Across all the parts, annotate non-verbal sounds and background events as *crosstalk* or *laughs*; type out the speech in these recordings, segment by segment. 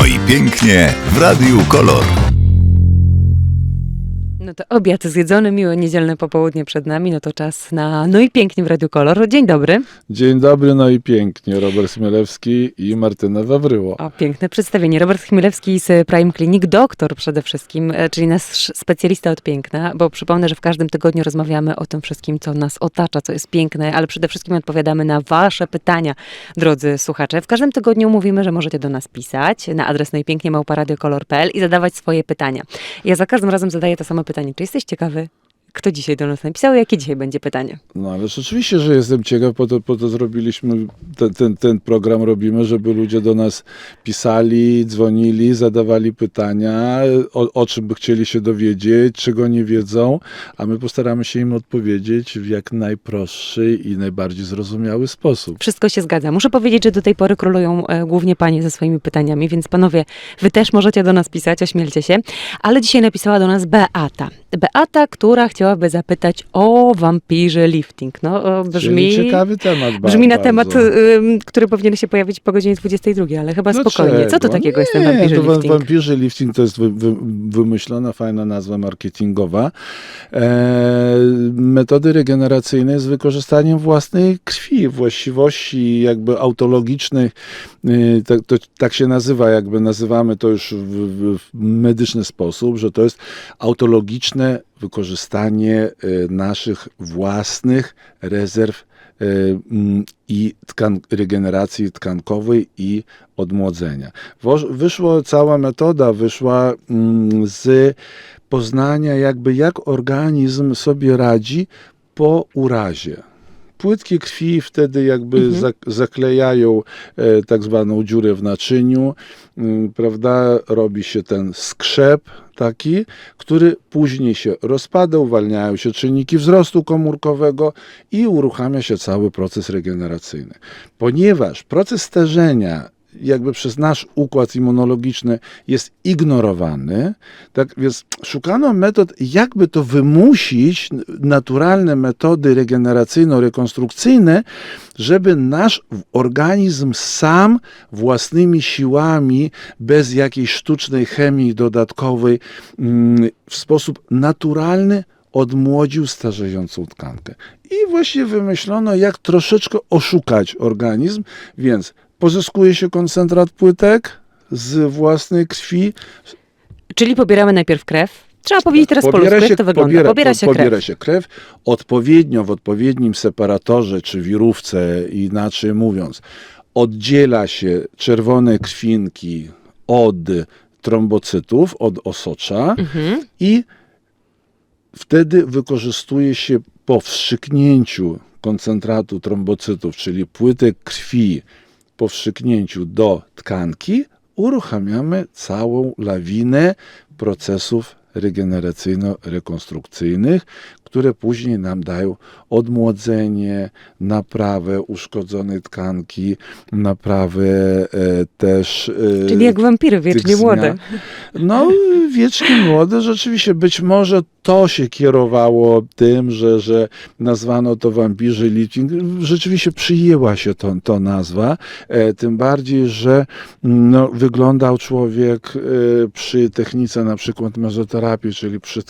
No i pięknie w Radiu Kolor. No to obiad zjedzony, miłe niedzielne popołudnie przed nami, no to czas na No i pięknie w Radiu Kolor. Dzień dobry. Dzień dobry, no i pięknie. Robert Smielewski i Martyna Wawryło. O, piękne przedstawienie. Robert Chmielewski z Prime Clinic, doktor przede wszystkim, e, czyli nasz specjalista od piękna, bo przypomnę, że w każdym tygodniu rozmawiamy o tym wszystkim, co nas otacza, co jest piękne, ale przede wszystkim odpowiadamy na wasze pytania, drodzy słuchacze. W każdym tygodniu mówimy, że możecie do nas pisać na adres noipięknie małparadiokolor.pl i zadawać swoje pytania. Ja za każdym razem zadaję to samo Czy jesteś ciekawy, kto dzisiaj do nas napisał jakie dzisiaj będzie pytanie? No ale rzeczywiście, że jestem ciekaw, po to, po to zrobiliśmy, ten, ten, ten program robimy, żeby ludzie do nas pisali, dzwonili, zadawali pytania, o, o czym by chcieli się dowiedzieć, czego nie wiedzą, a my postaramy się im odpowiedzieć w jak najprostszy i najbardziej zrozumiały sposób. Wszystko się zgadza. Muszę powiedzieć, że do tej pory królują e, głównie panie ze swoimi pytaniami, więc panowie, wy też możecie do nas pisać, ośmielcie się. Ale dzisiaj napisała do nas Beata. Beata, która chciałaby zapytać o wampirze lifting. No, brzmi, Czyli ciekawy temat. brzmi na bardzo. temat, ym, który powinien się pojawić po godzinie 22, ale chyba No spokojnie. Co to takiego jest ten wampirze to wa- lifting? Wampirzy lifting to jest wy, wy, wymyślona, fajna nazwa marketingowa. E, metody regeneracyjne z wykorzystaniem własnej krwi, właściwości jakby autologicznych, y, tak, to, tak się nazywa, jakby nazywamy to już w, w medyczny sposób, że to jest autologiczne wykorzystanie y, naszych własnych rezerw mm, i tkan- regeneracji tkankowej i odmłodzenia. Wyszła cała metoda, wyszła mm, z poznania jakby jak organizm sobie radzi po urazie. Płytki krwi wtedy jakby Mhm. zak- zaklejają e, tak zwaną dziurę w naczyniu, mm, prawda? Robi się ten skrzep taki, który później się rozpada, uwalniają się czynniki wzrostu komórkowego i uruchamia się cały proces regeneracyjny. Ponieważ proces starzenia jakby przez nasz układ immunologiczny jest ignorowany, tak więc szukano metod, jakby to wymusić, naturalne metody regeneracyjno-rekonstrukcyjne, żeby nasz organizm sam własnymi siłami, bez jakiejś sztucznej chemii dodatkowej, mm, w sposób naturalny odmłodził starzejącą tkankę. I właśnie wymyślono, jak troszeczkę oszukać organizm, więc pozyskuje się koncentrat płytek z własnej krwi. Czyli pobieramy najpierw krew. Trzeba powiedzieć teraz po Pobiera ludzku, jak to wygląda. Pobiera, po- się pobiera krew. się krew. Odpowiednio w odpowiednim separatorze czy wirówce, inaczej mówiąc, oddziela się czerwone krwinki od trombocytów, od osocza Mhm. i wtedy wykorzystuje się po wstrzyknięciu koncentratu trombocytów, czyli płytek krwi po wstrzyknięciu do tkanki, uruchamiamy całą lawinę procesów regeneracyjno-rekonstrukcyjnych, które później nam dają odmłodzenie, naprawę uszkodzonej tkanki, naprawę e, też... E, Czyli jak wampiry, wiecznie młode. No, wiecznie młode, rzeczywiście. Być może to się kierowało tym, że, że nazwano to wampirzy lifting. Rzeczywiście przyjęła się to, to nazwa, e, tym bardziej, że no, wyglądał człowiek e, przy technice na przykład mezoterapii, czyli przy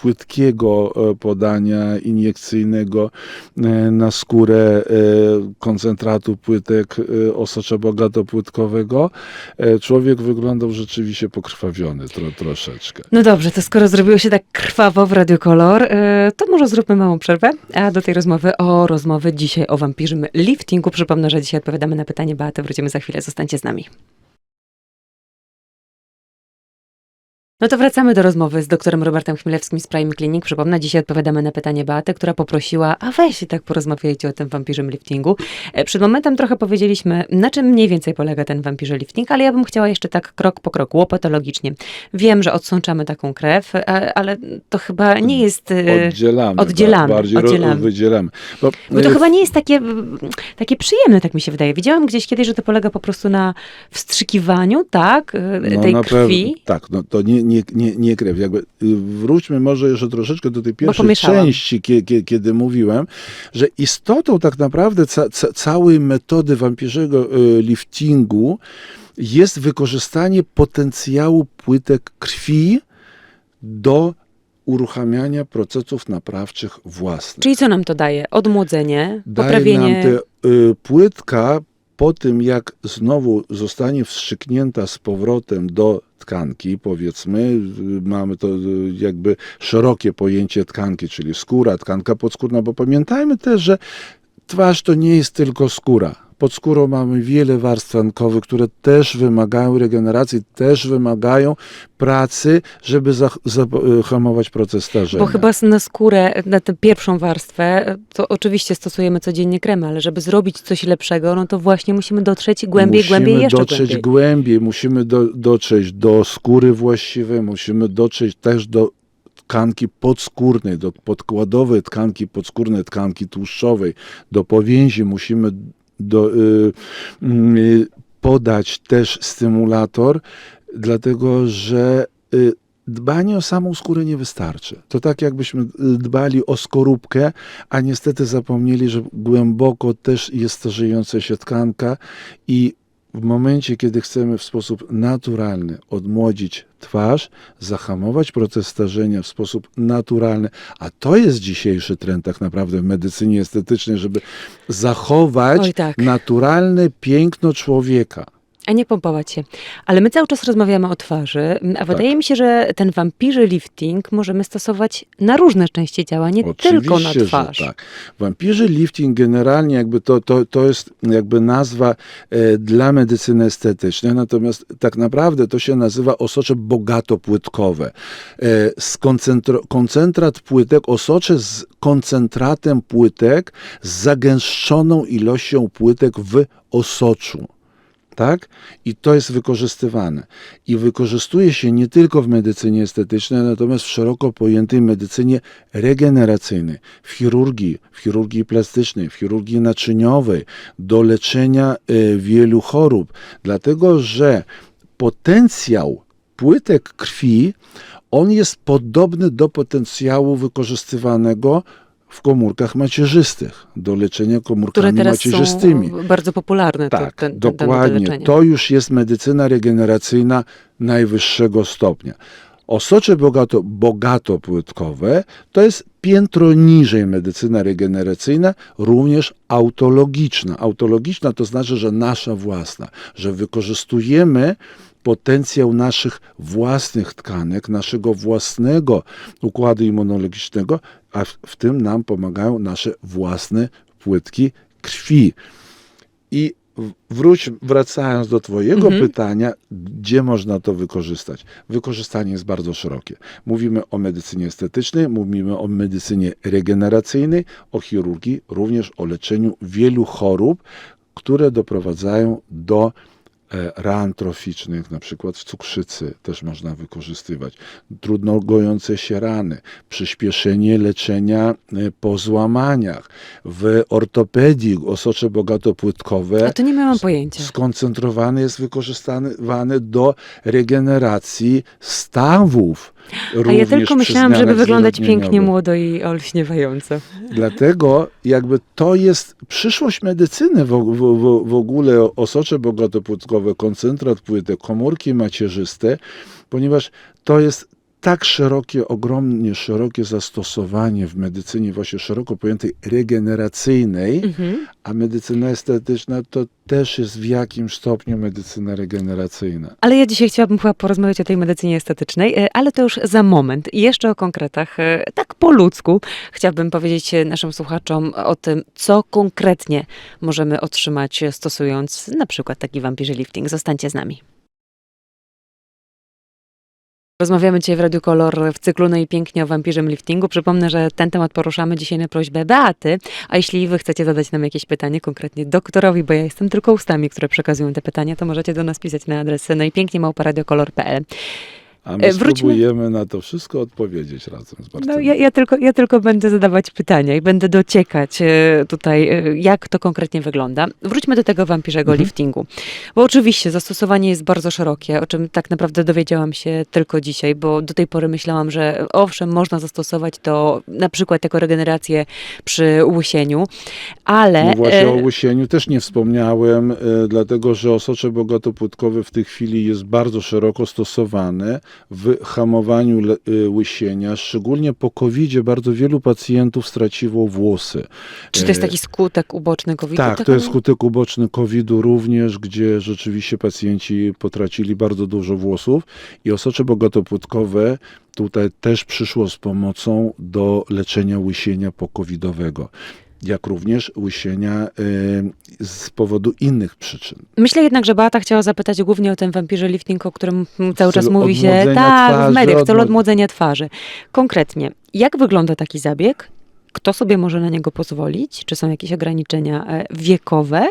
płytkiego e, podania iniekcyjnego e, na skórę e, koncentratu płytek osocza bogatopłytkowego, człowiek wyglądał rzeczywiście pokrwawiony tro, troszeczkę. No dobrze, to skoro zrobiło się tak krwawo w Radio Kolor, e, to może zróbmy małą przerwę, a do tej rozmowy o rozmowy dzisiaj o wampirym liftingu. Przypomnę, że dzisiaj odpowiadamy na pytanie Beaty, wrócimy za chwilę, zostańcie z nami. No to wracamy do rozmowy z doktorem Robertem Chmielewskim z Prime Clinic. Przypomnę, dzisiaj odpowiadamy na pytanie Beaty, która poprosiła, a weź tak porozmawiajcie o tym wampirym liftingu. E, Przed momentem trochę powiedzieliśmy, na czym mniej więcej polega ten wampirze lifting, ale ja bym chciała jeszcze tak krok po kroku, łopatologicznie. Wiem, że odsączamy taką krew, a- ale to chyba nie jest... e, Oddzielamy. oddzielamy, ba- Bardziej oddzielamy. wydzielamy. Bo, Bo to e, chyba nie jest takie, takie przyjemne, tak mi się wydaje. Widziałam gdzieś kiedyś, że to polega po prostu na wstrzykiwaniu, tak, e, tej na krwi. Tak, no to nie, nie, nie, nie krew. Jakby, y, wróćmy może jeszcze troszeczkę do tej pierwszej części, kie, kie, kiedy mówiłem, że istotą tak naprawdę ca, ca, całej metody wampirzego y, liftingu jest wykorzystanie potencjału płytek krwi do uruchamiania procesów naprawczych własnych. Czyli co nam to daje? Odmłodzenie, Daje poprawienie... nam te, y, płytka po tym, jak znowu zostanie wstrzyknięta z powrotem do tkanki, powiedzmy, mamy to y, jakby szerokie pojęcie tkanki, czyli skóra, tkanka podskórna, bo pamiętajmy też, że twarz to nie jest tylko skóra. Pod skórą mamy wiele warstw tkankowych, które też wymagają regeneracji, też wymagają pracy, żeby zah- zahamować proces starzenia. Bo chyba na skórę, na tę pierwszą warstwę, to oczywiście stosujemy codziennie kremy, ale żeby zrobić coś lepszego, no to właśnie musimy dotrzeć głębiej, musimy głębiej, jeszcze dotrzeć głębiej. głębiej, musimy do, dotrzeć do skóry właściwej, musimy dotrzeć też do tkanki podskórnej, do podkładowej tkanki podskórnej, tkanki tłuszczowej, do powięzi musimy do, y, y, podać też stymulator, dlatego że y, dbanie o samą skórę nie wystarczy. To tak jakbyśmy dbali o skorupkę, a niestety zapomnieli, że głęboko też jest starzejąca się tkanka i w momencie, kiedy chcemy w sposób naturalny odmłodzić twarz, zahamować proces starzenia w sposób naturalny, a to jest dzisiejszy trend tak naprawdę w medycynie estetycznej, żeby zachować Oj, tak. naturalne piękno człowieka. A nie pompować się. Ale my cały czas rozmawiamy o twarzy, a wydaje mi się, że ten wampirzy lifting możemy stosować na różne części ciała, nie tylko na że twarz. tak. Vampirzy lifting generalnie jakby to, to, to jest jakby nazwa e, dla medycyny estetycznej, natomiast tak naprawdę to się nazywa osocze bogatopłytkowe. E, koncentrat płytek, osocze z koncentratem płytek, z zagęszczoną ilością płytek w osoczu. Tak? I to jest wykorzystywane. I wykorzystuje się nie tylko w medycynie estetycznej, natomiast w szeroko pojętej medycynie regeneracyjnej, w chirurgii, w chirurgii plastycznej, w chirurgii naczyniowej, do leczenia e, wielu chorób. Dlatego, że potencjał płytek krwi, on jest podobny do potencjału wykorzystywanego w komórkach macierzystych, do leczenia Które komórkami teraz macierzystymi. są bardzo popularne. to- Tak, ten, ten, dokładnie. Ten to już jest medycyna regeneracyjna najwyższego stopnia. Osocze bogato, bogatopłytkowe to jest piętro niżej medycyna regeneracyjna, również autologiczna. Autologiczna to znaczy, że nasza własna, że wykorzystujemy potencjał naszych własnych tkanek, naszego własnego układu immunologicznego, a w, tym nam pomagają nasze własne płytki krwi. I wróć, wracając do Twojego Mhm. pytania, gdzie można to wykorzystać? Wykorzystanie jest bardzo szerokie. Mówimy o medycynie estetycznej, mówimy o medycynie regeneracyjnej, o chirurgii, również o leczeniu wielu chorób, które doprowadzają do ran troficznych, na przykład w cukrzycy też można wykorzystywać, trudno gojące się rany, przyspieszenie leczenia e, po złamaniach, w ortopedii osocze bogatopłytkowe A to nie miałam pojęcia. skoncentrowany jest wykorzystywany do regeneracji stawów. A ja tylko myślałam, żeby wyglądać pięknie, młodo i olśniewająco. Dlatego jakby to jest przyszłość medycyny w, w, w, w ogóle osocze bogatopłytkowe, koncentrat płytek, komórki macierzyste, ponieważ to jest tak szerokie, ogromnie szerokie zastosowanie w medycynie właśnie szeroko pojętej regeneracyjnej, Mhm. a medycyna estetyczna to też jest w jakimś stopniu medycyna regeneracyjna. Ale ja dzisiaj chciałabym chyba porozmawiać o tej medycynie estetycznej, e, ale to już za moment. I jeszcze o konkretach, e, tak po ludzku, chciałabym powiedzieć e, naszym słuchaczom o tym, co konkretnie możemy otrzymać stosując na przykład taki wampirzy lifting. Zostańcie z nami. Rozmawiamy dzisiaj w Radiu Kolor w cyklu No i pięknie o wampirzym liftingu. Przypomnę, że ten temat poruszamy dzisiaj na prośbę Beaty, a jeśli wy chcecie zadać nam jakieś pytanie, konkretnie doktorowi, bo ja jestem tylko ustami, które przekazują te pytania, to możecie do nas pisać na adres no i pięknie małparadiokolor.pl. A my E, wróćmy- spróbujemy na to wszystko odpowiedzieć razem z Martyną. No, ja, ja, tylko, ja tylko będę zadawać pytania i będę dociekać e, tutaj, e, jak to konkretnie wygląda. Wróćmy do tego wampirzego Mhm. liftingu. Bo oczywiście zastosowanie jest bardzo szerokie, o czym tak naprawdę dowiedziałam się tylko dzisiaj, bo do tej pory myślałam, że owszem, można zastosować to na przykład jako regenerację przy łysieniu, ale... No właśnie o łysieniu też nie wspomniałem, dlatego że osocze bogotopłatkowe w tej chwili jest bardzo szeroko stosowane w hamowaniu e, łysienia. Szczególnie po covid bardzo wielu pacjentów straciło włosy. Czy to jest E, taki skutek uboczny COVID-u? Tak, to jest skutek uboczny COVID-u również, gdzie rzeczywiście pacjenci potracili bardzo dużo włosów i osocze bogotopłatkowe tutaj też przyszło z pomocą do leczenia łysienia pocovidowego, jak również łysienia y, z powodu innych przyczyn. Myślę jednak, że Beata chciała zapytać głównie o ten wampirze lifting, o którym cały czas mówi się tak, w mediach, w celu odmłod- odmłodzenia twarzy. Konkretnie, jak wygląda taki zabieg? Kto sobie może na niego pozwolić? Czy są jakieś ograniczenia e, wiekowe?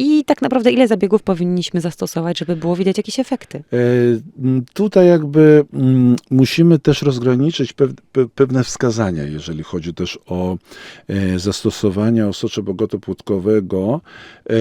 I tak naprawdę ile zabiegów powinniśmy zastosować, żeby było widać jakieś efekty? E, Tutaj jakby musimy też rozgraniczyć pew, pe, pewne wskazania, jeżeli chodzi też o e, zastosowania osocza bogotopłótkowego. E,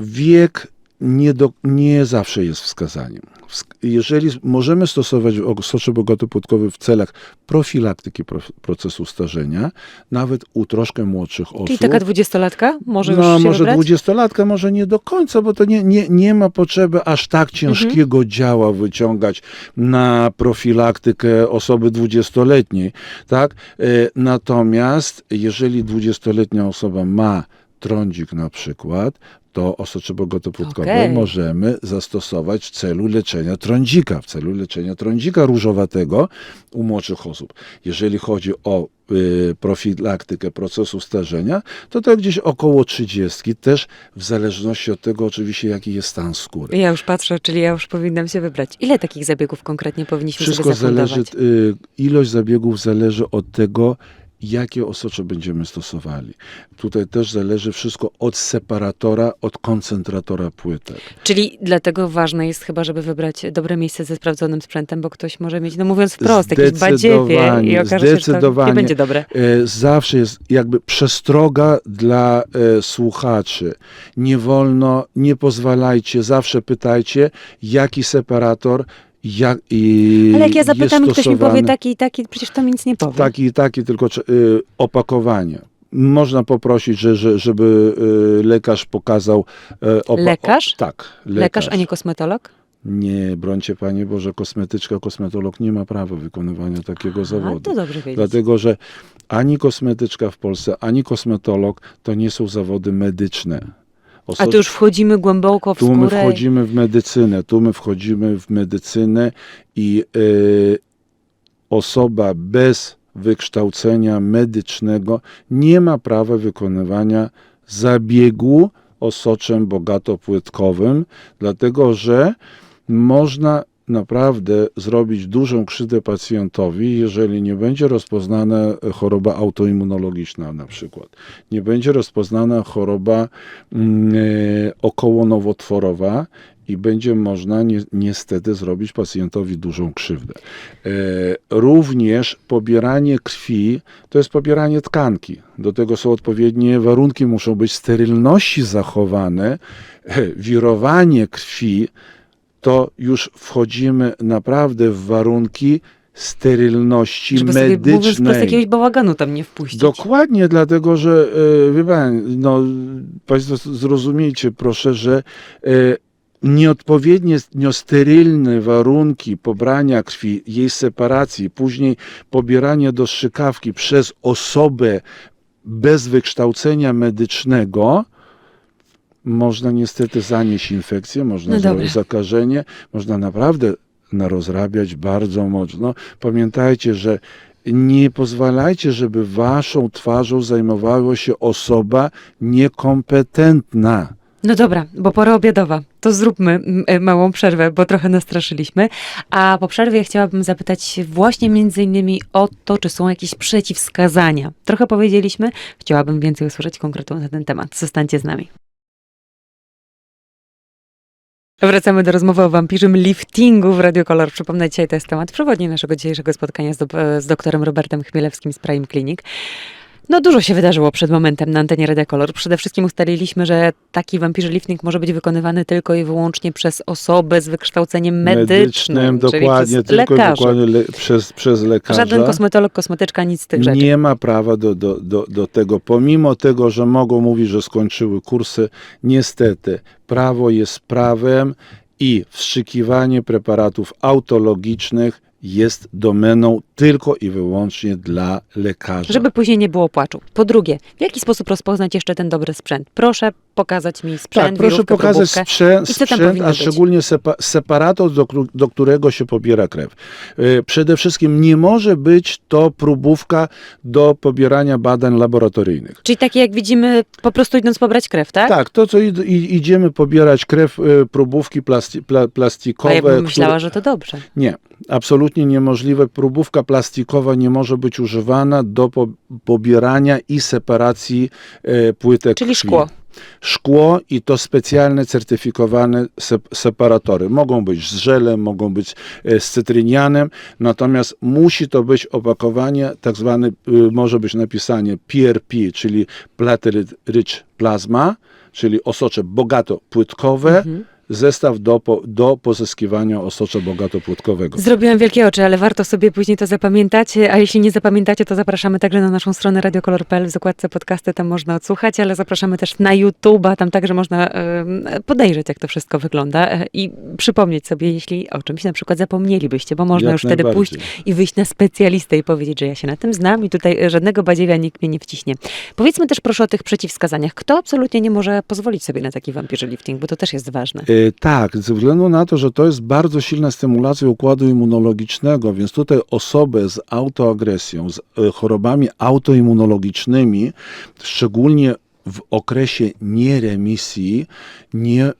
Wiek nie, do, nie zawsze jest wskazaniem. Wsk- Jeżeli możemy stosować osocze bogotopłótkowe w celach profilaktyki pro, procesu starzenia, nawet u troszkę młodszych osób. Czyli taka dwudziestolatka może no, już się może dwudziestolatka, może nie do końca, bo to nie, nie, nie ma potrzeby aż tak ciężkiego Mhm. działa wyciągać na profilaktykę osoby dwudziestoletniej, tak? E, Natomiast jeżeli dwudziestoletnia osoba ma trądzik na przykład, to osocze bogotopłótkowe Okej. możemy zastosować w celu leczenia trądzika, w celu leczenia trądzika różowatego u młodszych osób. Jeżeli chodzi o y, profilaktykę procesu starzenia, to to gdzieś około 30, też w zależności od tego oczywiście, jaki jest stan skóry. Ja już patrzę, czyli ja już powinnam się wybrać. Ile takich zabiegów konkretnie powinniśmy Wszystko sobie zależy, y, ilość zabiegów zależy od tego, jakie osocze będziemy stosowali. Tutaj też zależy wszystko od separatora, od koncentratora płytek. Czyli dlatego ważne jest chyba, żeby wybrać dobre miejsce ze sprawdzonym sprzętem, bo ktoś może mieć, no mówiąc wprost, jakieś badziewie i okaże się, że to nie będzie dobre. E, zawsze jest jakby przestroga dla e, słuchaczy. Nie wolno, nie pozwalajcie, zawsze pytajcie, jaki separator jak, i Ale jak ja zapytam i ktoś mi powie taki i taki, przecież to mi nic nie powie. Taki i taki, tylko y, opakowanie. Można poprosić, że, że, żeby y, lekarz pokazał. y, opa- Lekarz? O, tak. Lekarz, a nie kosmetolog? Nie, brońcie panie Boże, kosmetyczka, kosmetolog nie ma prawa wykonywania takiego A, zawodu. to dobrze wiedzieć. Dlatego, że ani kosmetyczka w Polsce, ani kosmetolog to nie są zawody medyczne. A tu już wchodzimy głęboko w tu my skórę. wchodzimy w medycynę, tu my wchodzimy w medycynę i y, osoba bez wykształcenia medycznego nie ma prawa wykonywania zabiegu osoczem bogatopłytkowym, dlatego że można naprawdę zrobić dużą krzywdę pacjentowi, jeżeli nie będzie rozpoznana choroba autoimmunologiczna na przykład. Nie będzie rozpoznana choroba e, okołonowotworowa i będzie można ni niestety zrobić pacjentowi dużą krzywdę. E, również pobieranie krwi to jest pobieranie tkanki. Do tego są odpowiednie warunki, muszą być sterylności zachowane. E, wirowanie krwi to już wchodzimy naprawdę w warunki sterylności Żeby sobie, mówiąc wprost, medycznej. jakiegoś bałaganu tam nie wpuścić. Dokładnie, dlatego że, e, wie pan, no, Państwo zrozumiejcie proszę, że e, nieodpowiednie sterylne warunki pobrania krwi, jej separacji, później pobieranie do strzykawki przez osobę bez wykształcenia medycznego, można niestety zanieść infekcję, można No zakażenie, można naprawdę narozrabiać bardzo mocno. Pamiętajcie, że nie pozwalajcie, żeby waszą twarzą zajmowała się osoba niekompetentna. No dobra, bo pora obiadowa. To zróbmy e, małą przerwę, bo trochę nastraszyliśmy. A po przerwie chciałabym zapytać właśnie między innymi o to, czy są jakieś przeciwwskazania. Trochę powiedzieliśmy, chciałabym więcej usłyszeć konkretów na ten temat. Zostańcie z nami. Wracamy do rozmowy o wampirzym liftingu w Radio Kolor. Przypomnę, dzisiaj to jest temat przewodni naszego dzisiejszego spotkania z, do, z doktorem Robertem Chmielewskim z Prime Clinic. No dużo się wydarzyło przed momentem na antenie Radia Kolor. Przede wszystkim ustaliliśmy, że taki wampirzy lifting może być wykonywany tylko i wyłącznie przez osobę z wykształceniem medycznym, czyli dokładnie, przez tylko lekarzy. dokładnie le, przez, przez lekarza. Żaden kosmetolog, kosmetyczka, nic z tych rzeczy. Nie ma prawa do, do, do, do tego. Pomimo tego, że mogą mówić, że skończyły kursy, niestety prawo jest prawem i wstrzykiwanie preparatów autologicznych jest domeną tylko i wyłącznie dla lekarza. Żeby później nie było płaczu. Po drugie, w jaki sposób rozpoznać jeszcze ten dobry sprzęt? Proszę pokazać mi sprzęt, tak, proszę wirówkę, pokazać probówkę. sprzęt, sprzęt a szczególnie sepa, separator, do, do którego się pobiera krew. E, Przede wszystkim nie może być to próbówka do pobierania badań laboratoryjnych. Czyli takie jak widzimy, po prostu idąc pobrać krew, tak? Tak, to co id- idziemy pobierać krew, e, próbówki plasti, pla, A plastikowe. ja bym myślała, które- że to dobrze. Nie, absolutnie niemożliwe. Próbówka plastikowa nie może być używana do po, pobierania i separacji e, płytek Czyli krwi. szkło. Szkło i to specjalne certyfikowane sep- separatory. Mogą być z żelem, mogą być e, z cytrynianem, natomiast musi to być opakowanie, tak zwane, y, może być napisanie PRP, czyli Platelet Rich Plasma, czyli osocze bogato płytkowe, Mhm. Zestaw do, po, do pozyskiwania osocza bogato płytkowego. Zrobiłam wielkie oczy, ale warto sobie później to zapamiętać. A jeśli nie zapamiętacie, to zapraszamy także na naszą stronę radiokolor.pl w zakładce podcasty, tam można odsłuchać, ale zapraszamy też na YouTube'a, tam także można em, podejrzeć, jak to wszystko wygląda e, i przypomnieć sobie, jeśli o czymś na przykład zapomnielibyście, bo można Jak już wtedy pójść i wyjść na specjalistę i powiedzieć, że ja się na tym znam i tutaj e, żadnego badziewia nikt mnie nie wciśnie. Powiedzmy też proszę o tych przeciwwskazaniach. Kto absolutnie nie może pozwolić sobie na taki wampirzy lifting, bo to też jest ważne. E, Tak, ze względu na to, że to jest bardzo silna stymulacja układu immunologicznego, więc tutaj osoby z autoagresją, z e, chorobami autoimmunologicznymi, szczególnie w okresie nieremisji, nie,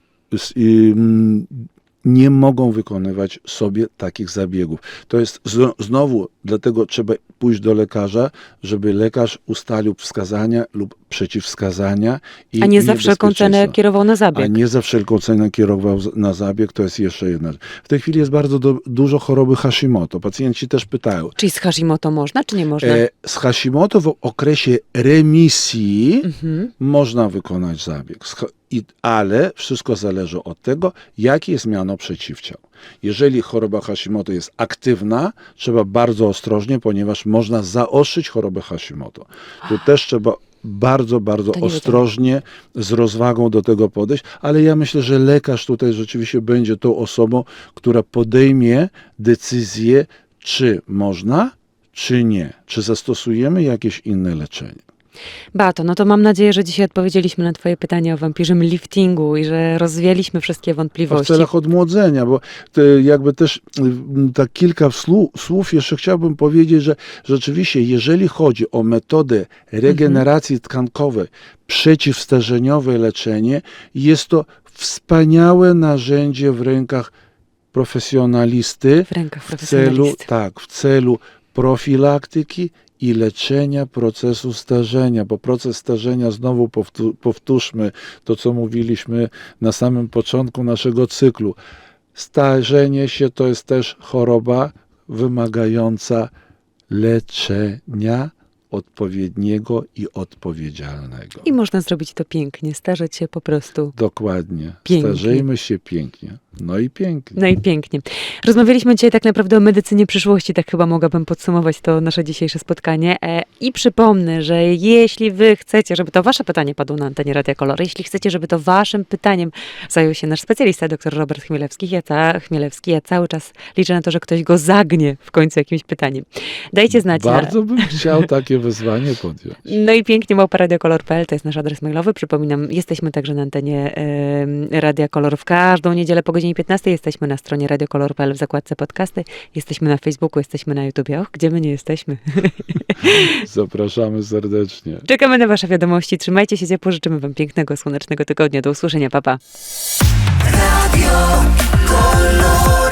nie mogą wykonywać sobie takich zabiegów. To jest znowu, dlatego trzeba pójść do lekarza, żeby lekarz ustalił wskazania lub przeciwwskazania. I A nie za wszelką cenę kierował na zabieg. A nie za wszelką cenę kierował na zabieg, to jest jeszcze jedna. rzecz. W tej chwili jest bardzo do, dużo choroby Hashimoto. Pacjenci też pytają. Czyli z Hashimoto można, czy nie można? E, z Hashimoto w okresie remisji Mhm. można wykonać zabieg, Z- i- ale wszystko zależy od tego, jakie jest miano przeciwciał. Jeżeli choroba Hashimoto jest aktywna, trzeba bardzo ostrożnie, ponieważ można zaostrzyć chorobę Hashimoto. Tu też trzeba bardzo, bardzo ostrożnie, z rozwagą do tego podejść, ale ja myślę, że lekarz tutaj rzeczywiście będzie tą osobą, która podejmie decyzję, czy można, czy nie, czy zastosujemy jakieś inne leczenie. Beato, no to mam nadzieję, że dzisiaj odpowiedzieliśmy na twoje pytania o wampirzym liftingu i że rozwialiśmy wszystkie A w wątpliwości. celach odmłodzenia, bo te, jakby też mm, tak kilka słów, jeszcze chciałbym powiedzieć, że rzeczywiście, jeżeli chodzi o metodę regeneracji tkankowej, przeciwstarzeniowe leczenie, jest to wspaniałe narzędzie w rękach profesjonalisty W rękach w celu, profesjonalisty. tak, w celu profilaktyki i leczenia procesu starzenia, bo proces starzenia, znowu powtó- powtórzmy to, co mówiliśmy na samym początku naszego cyklu. Starzenie się to jest też choroba wymagająca leczenia odpowiedniego i odpowiedzialnego. I można zrobić to pięknie, starzeć się po prostu. Dokładnie. Pięknie. Starzejmy się pięknie. No i pięknie. No i pięknie. Rozmawialiśmy dzisiaj tak naprawdę o medycynie przyszłości, tak chyba mogłabym podsumować to nasze dzisiejsze spotkanie. E, I przypomnę, że jeśli wy chcecie, żeby to wasze pytanie padło na antenie Radia Kolor, jeśli chcecie, żeby to waszym pytaniem zajął się nasz specjalista, dr Robert Chmielewski, ja, ca, Chmielewski, ja cały czas liczę na to, że ktoś go zagnie w końcu jakimś pytaniem. Dajcie znać. na- Bardzo bym chciał takie wyzwanie podjąć. No i pięknie małpa radiokolor.pl to jest nasz adres mailowy. Przypominam, jesteśmy także na antenie e, Radia Kolor w każdą niedzielę po godzinie 15. Jesteśmy na stronie radiokolor.pl w zakładce podcasty. Jesteśmy na Facebooku, jesteśmy na YouTubie. Och, gdzie my nie jesteśmy? *laughs* Zapraszamy serdecznie. Czekamy na wasze wiadomości. Trzymajcie się ciepło. Życzymy wam pięknego, słonecznego tygodnia. Do usłyszenia. Papa. Pa. Radio Color.